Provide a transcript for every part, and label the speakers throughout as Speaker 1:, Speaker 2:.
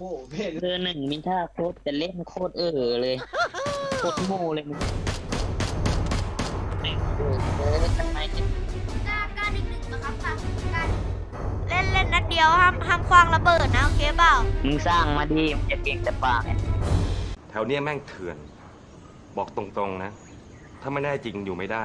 Speaker 1: หเพศ
Speaker 2: เบอร์หนึ่งมินท่าโคตรจะเล่นโคตรเออเลยโคตรโง่เลยมึงแม่งเออเออทำไมเนี่ย
Speaker 3: กล้ากล้าหนึ่งหนึ่งนะครับกล้ากล้า
Speaker 4: เล่นเล่นนัดเดียวห้ามห้ามคว้างระเบิดนะโอเคเปล่า
Speaker 2: มึงสร้างมาดีมึงจะเก่งแต่ปากเนี่ย
Speaker 5: แถวเนี้ยแม่งเถื่อน บอกตรงๆนะ ถ้าไม่แน่จริงอยู่ไม่ได้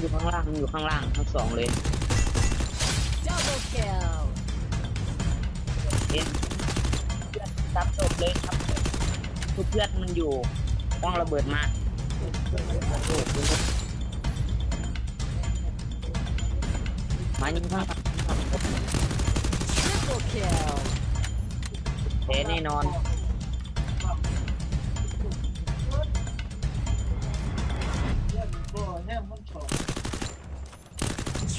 Speaker 3: อ
Speaker 2: ยู่ข้างล่างมันอยู่ข้างล่างทั้งสองเลย
Speaker 6: Double kill.
Speaker 2: เอ็นเพื่อนซับจบเลยครับทุกเพื่อนมันอยู่ต้องระเบิดมามายิงข้างหลัง
Speaker 6: Triple kill.
Speaker 2: แพ้แน่นอน
Speaker 1: เนี่ยมันชอ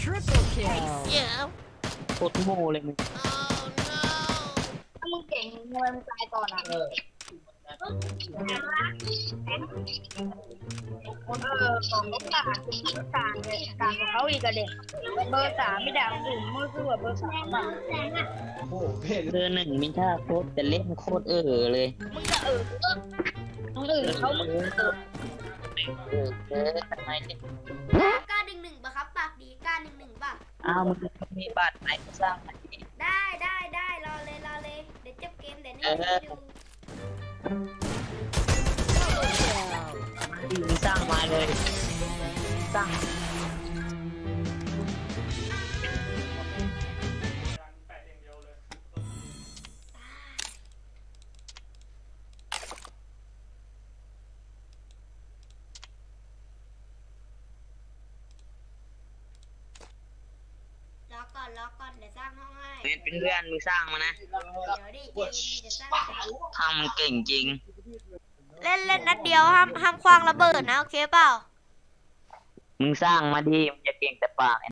Speaker 6: Triple kill.
Speaker 4: เดี๋ยว
Speaker 2: โคตรโง่เลยมึง
Speaker 3: ถ้ามึงเก่งมวยมึงตายก่อนอะ
Speaker 1: เออ
Speaker 3: เออของลูกตาคุณลูกตาเลยต่างกับเขาอีกอะเด็กเบอร์สามไม่ด่าคนอื่นมือสู้กับเบอร์สามอะ
Speaker 1: โอ้เพศ
Speaker 2: เบอร์หนึ่งมินท่าโคตรจะเล่นโคตรเออเลย
Speaker 3: มึงจะเออเออคนอื่นเขามึงเออ
Speaker 2: เออเออทำไมเนี่ย อ้าวมึงมีบัตรไหนก็สร้างมาดิ
Speaker 3: ได้ได้ได้รอเลยรอเลยเดี๋ยวจบเกมเดี๋ยวนี่
Speaker 2: เออ
Speaker 3: ให้ดู
Speaker 6: Double kill.
Speaker 2: มาดิมึงสร้างมาเลย สร้าง
Speaker 3: อก่อนรอก่อนเดี๋ยวสร้างห้องให้
Speaker 2: เป็นเป็นเพื่อนมึงสร้างมานะ
Speaker 3: เดี๋ยวดิเกมดีเดี๋ยวสร้างให้
Speaker 2: ทำเก่งจริง
Speaker 4: เล่นเล่นนัดเดียวห้ามห้ามคว้างระเบิดนะโอเคเปล่า
Speaker 2: มึงสร้างมาดีมึงจะเก่งแต่ปากเนี่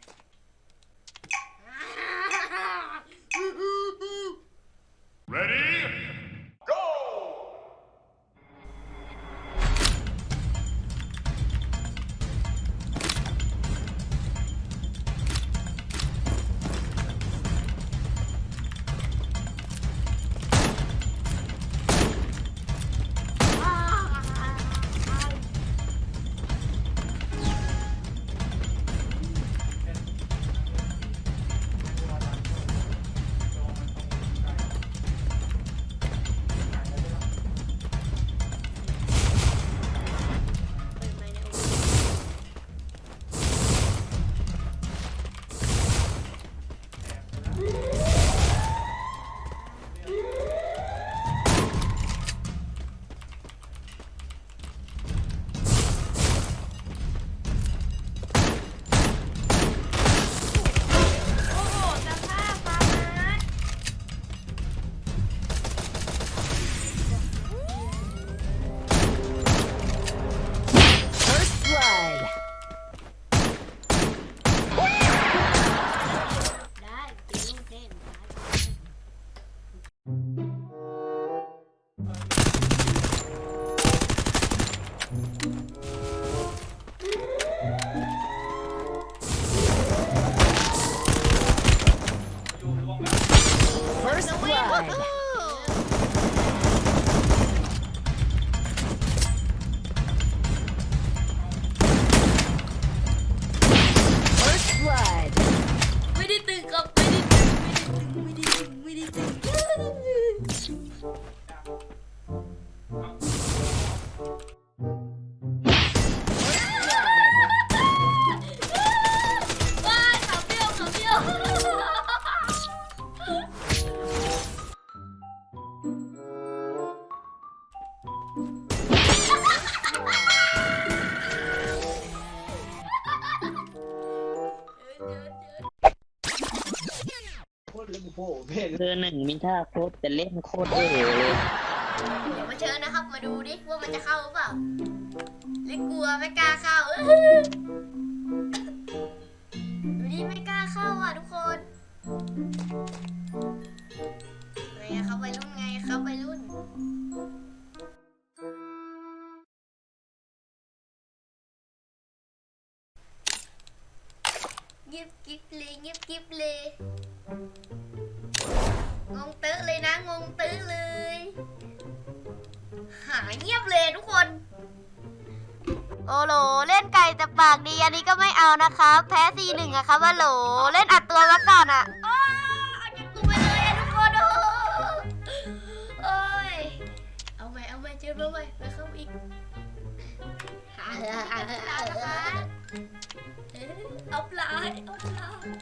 Speaker 1: โคตรเลยโอ้เพ่น
Speaker 2: เบอร์หนึ่งมินท่าโคตรจะเล่นโคตรเอ๋เลย
Speaker 4: เดี๋ยวมาเชิญนะครับ มาดูดิว่ามันจะเข้าหรือเปล่าหรือกลัวไม่กล้าเข้า ยบกิ๊บเลยเงียบกิ๊บเลยงงตื้อเลยนะงงตื้อเลย หายเงียบเลยทุกคน โอโหลเล่นไก่แต่ปากดีอันนี้ก็ไม่เอานะครับ แพ้ซีหนึ่งอะครับว่าโหลเล่นอัดตัวมาก่อนอะอ้าวเอาจนกูไปเลยอะทุกคนโอ้โอ้ยเอาไหมเอาไหมเจอมาไหมไปเข้าอีก เอาปลายเอ Ốc lại, ốc lại.